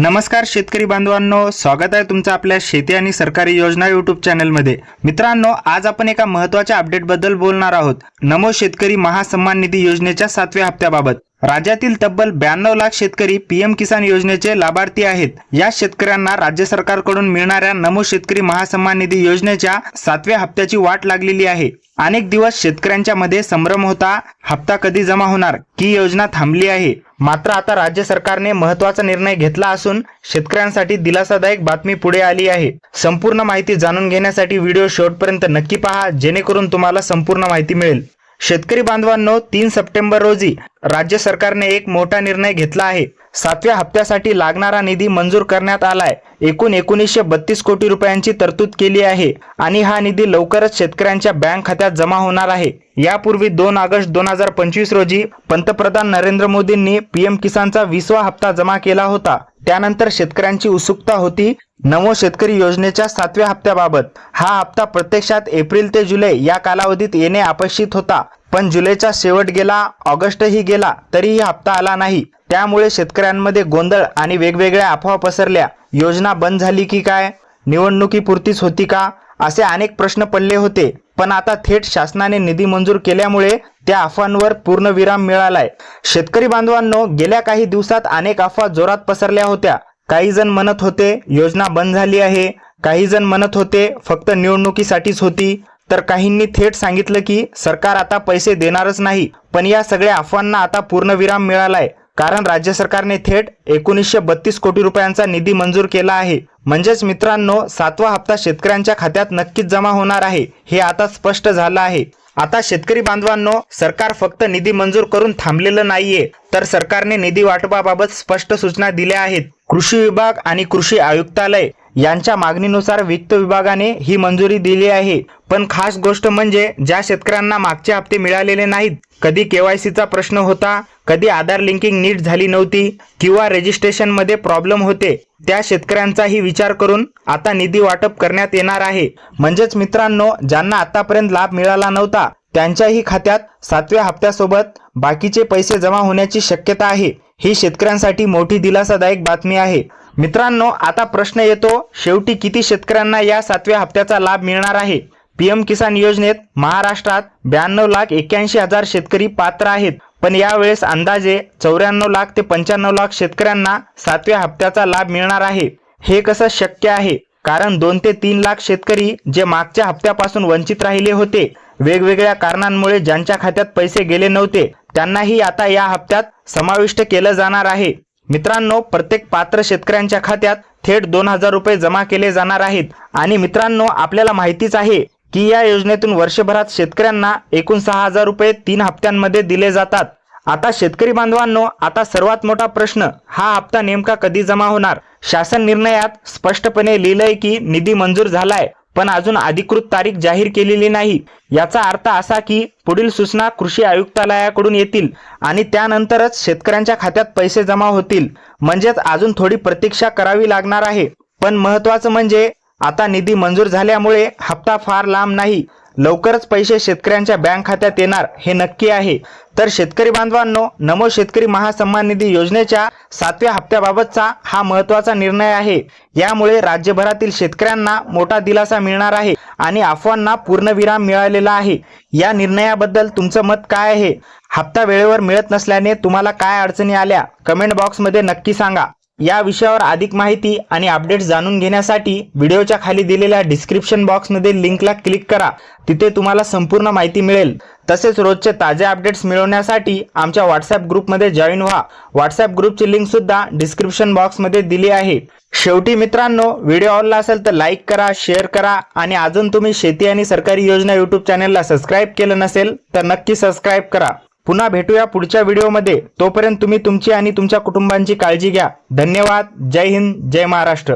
नमस्कार शेतकरी बांधवांनो स्वागत आहे तुमचं आपल्या शेती आणि सरकारी योजना युट्यूब चॅनलमध्ये मित्रांनो आज आपण एका महत्त्वाच्या अपडेटबद्दल बोलणार आहोत. नमो शेतकरी महासन्मान निधी योजनेच्या सातव्या हप्त्याबाबत. राज्यातील तब्बल ब्याण्णव लाख शेतकरी पीएम किसान योजनेचे लाभार्थी आहेत. या शेतकऱ्यांना राज्य सरकारकडून मिळणाऱ्या नमो शेतकरी महासन्मान निधी योजनेच्या सातव्या हप्त्याची वाट लागलेली आहे. अनेक दिवस शेतकऱ्यांच्या मध्ये संभ्रम होता. हप्ता कधी जमा होणार? की योजना थांबली आहे. मात्र आता राज्य सरकारने महत्त्वाचा निर्णय घेतला असून शेतकऱ्यांसाठी दिलासादायक बातमी पुढे आली आहे. संपूर्ण माहिती जाणून घेण्यासाठी व्हिडिओ शेवटपर्यंत नक्की पहा. जेणेकरून तुम्हाला संपूर्ण माहिती मिळेल. शेतकरी बांधवांनो तीन सप्टेंबर रोजी राज्य सरकारने एक मोठा निर्णय घेतला आहे. सातव्या हप्त्यासाठी लागणारा निधी मंजूर करण्यात आलाय. एकूण एकोणीसशे बत्तीस कोटी रुपयांची तरतूद केली आहे आणि हा निधी लवकरच शेतकऱ्यांच्या बँक खात्यात जमा होणार आहे. यापूर्वी दोन ऑगस्ट दोन हजार पंचवीस रोजी पंतप्रधान नरेंद्र मोदींनी पीएम किसानचा विसवा हप्ता जमा केला होता. त्यानंतर शेतकऱ्यांची उत्सुकता होती नमो शेतकरी योजनेच्या सातव्या हप्त्याबाबत. हा हप्ता प्रत्यक्षात एप्रिल ते जुलै या कालावधीत येणे अपेक्षित होता. पण जुलैचा शेवट गेला ऑगस्टही गेला तरीही हप्ता आला नाही. त्यामुळे शेतकऱ्यांमध्ये गोंधळ आणि वेगवेगळ्या अफवा पसरल्या. योजना बंद झाली की काय? निवडणुकीपुरतीच होती का? असे अनेक प्रश्न पडले होते. पण आता थेट शासनाने निधी मंजूर केल्यामुळे त्या अफवांवर पूर्ण विराम मिळालाय. शेतकरी बांधवांनो गेल्या काही दिवसात अनेक अफवा जोरात पसरल्या होत्या. काही जण म्हणत होते योजना बंद झाली आहे. काही जण म्हणत होते फक्त निवडणुकीसाठीच होती. तर काहींनी थेट सांगितलं की सरकार आता पैसे देणारच नाही पण या सगळ्या अफवांना आता पूर्णविराम मिळालाय. कारण राज्य सरकारने थेट एकोणीसशे बत्तीस कोटी रुपयांचा निधी मंजूर केला आहे. म्हणजेच मित्रांनो सातवा हप्ता शेतकऱ्यांच्या खात्यात नक्कीच जमा होणार आहे हे आता स्पष्ट झालं आहे. आता शेतकरी बांधवांनो सरकार फक्त निधी मंजूर करून थांबलेलं नाहीये. तर सरकारने निधी वाटपाबाबत स्पष्ट सूचना दिल्या आहेत. कृषी विभाग आणि कृषी आयुक्तालय यांच्या मागणीनुसार वित्त विभागाने ही मंजुरी दिली आहे. पण खास गोष्ट म्हणजे ज्या शेतकऱ्यांना मागचे हप्ते मिळालेले नाहीत कधी केवायसीचा प्रश्न होता कधी आधार लिंकिंग नीट झाली नव्हती किंवा रजिस्ट्रेशनमध्ये प्रॉब्लेम होते त्या शेतकऱ्यांचाही विचार करून आता निधी वाटप करण्यात येणार आहे. म्हणजेच मित्रांनो ज्यांना आतापर्यंत लाभ मिळाला नव्हता त्यांच्याही खात्यात सातव्या हप्त्यासोबत बाकीचे पैसे जमा होण्याची शक्यता आहे ही शेतकऱ्यांसाठी मोठी दिलासादायक बातमी आहे. मित्रांनो आता प्रश्न येतो शेवटी किती शेतकऱ्यांना या सातव्या हप्त्याचा लाभ मिळणार आहे? पीएम किसान योजनेत महाराष्ट्रात ब्याण्णव लाख एक्क्याऐंशी हजार शेतकरी पात्र आहेत. पण यावेळेस अंदाजे चौऱ्याण्णव लाख ते पंच्याण्णव लाख शेतकऱ्यांना सातव्या हप्त्याचा लाभ मिळणार आहे. हे कसं शक्य आहे? कारण दोन ते तीन लाख शेतकरी जे मागच्या हप्त्यापासून वंचित राहिले होते वेगवेगळ्या कारणांमुळे ज्यांच्या खात्यात पैसे गेले नव्हते त्यांनाही आता या हप्त्यात समाविष्ट केलं जाणार आहे. मित्रांनो प्रत्येक पात्र शेतकऱ्यांच्या खात्यात थेट दोन हजार रुपये जमा केले जाणार आहेत. आणि मित्रांनो आपल्याला माहितीच आहे की या योजनेतून वर्षभरात शेतकऱ्यांना एकूण सहा हजार रुपये तीन हप्त्यांमध्ये दिले जातात. आता शेतकरी बांधवांनो आता सर्वात मोठा प्रश्न हा हप्ता नेमका कधी जमा होणार? शासन निर्णयात स्पष्टपणे लिहिलंय की निधी मंजूर झालाय. पण अजून अधिकृत तारीख जाहीर केलेली नाही. याचा अर्थ असा की पुढील सूचना कृषी आयुक्तालयाकडून येतील आणि त्यानंतरच शेतकऱ्यांच्या खात्यात पैसे जमा होतील. म्हणजेच अजून थोडी प्रतीक्षा करावी लागणार आहे. पण महत्वाचं म्हणजे आता निधी मंजूर झाल्यामुळे हप्ता फार लांब नाही. लवकरच पैसे शेतकऱ्यांच्या बँक खात्यात येणार हे नक्की आहे. तर शेतकरी बांधवांनो नमो शेतकरी महासन्मान निधी योजनेच्या सातव्या हप्त्याबाबतचा हा महत्त्वाचा निर्णय आहे. यामुळे राज्यभरातील शेतकऱ्यांना मोठा दिलासा मिळणार आहे आणि अफवांना पूर्णविराम मिळालेला आहे. या निर्णयाबद्दल तुमचं मत काय आहे? हप्ता वेळेवर मिळत नसल्याने तुम्हाला काय अडचणी आल्या? कमेंट बॉक्समध्ये नक्की सांगा. या विषयावर अधिक माहिती आणि अपडेट्स जाणून घेण्यासाठी व्हिडिओच्या खाली दिलेल्या डिस्क्रिप्शन बॉक्समध्ये लिंकला क्लिक करा. तिथे तुम्हाला संपूर्ण माहिती मिळेल. तसेच रोजचे ताजे अपडेट्स मिळवण्यासाठी आमच्या व्हॉट्सअप ग्रुपमध्ये जॉईन व्हा. व्हॉट्सअप ग्रुपची लिंक सुद्धा डिस्क्रिप्शन बॉक्समध्ये दिली आहे. शेवटी मित्रांनो व्हिडिओ आवडला असेल तर लाईक करा शेअर करा आणि अजून तुम्ही शेती आणि सरकारी योजना यूट्यूब चॅनलला सबस्क्राईब केलं नसेल तर नक्की सबस्क्राईब करा. पुन्हा भेटूया पुढच्या व्हिडिओमध्ये. तोपर्यंत तुम्ही तुमची आणि तुमच्या कुटुंबांची काळजी घ्या. धन्यवाद. जय हिंद. जय महाराष्ट्र.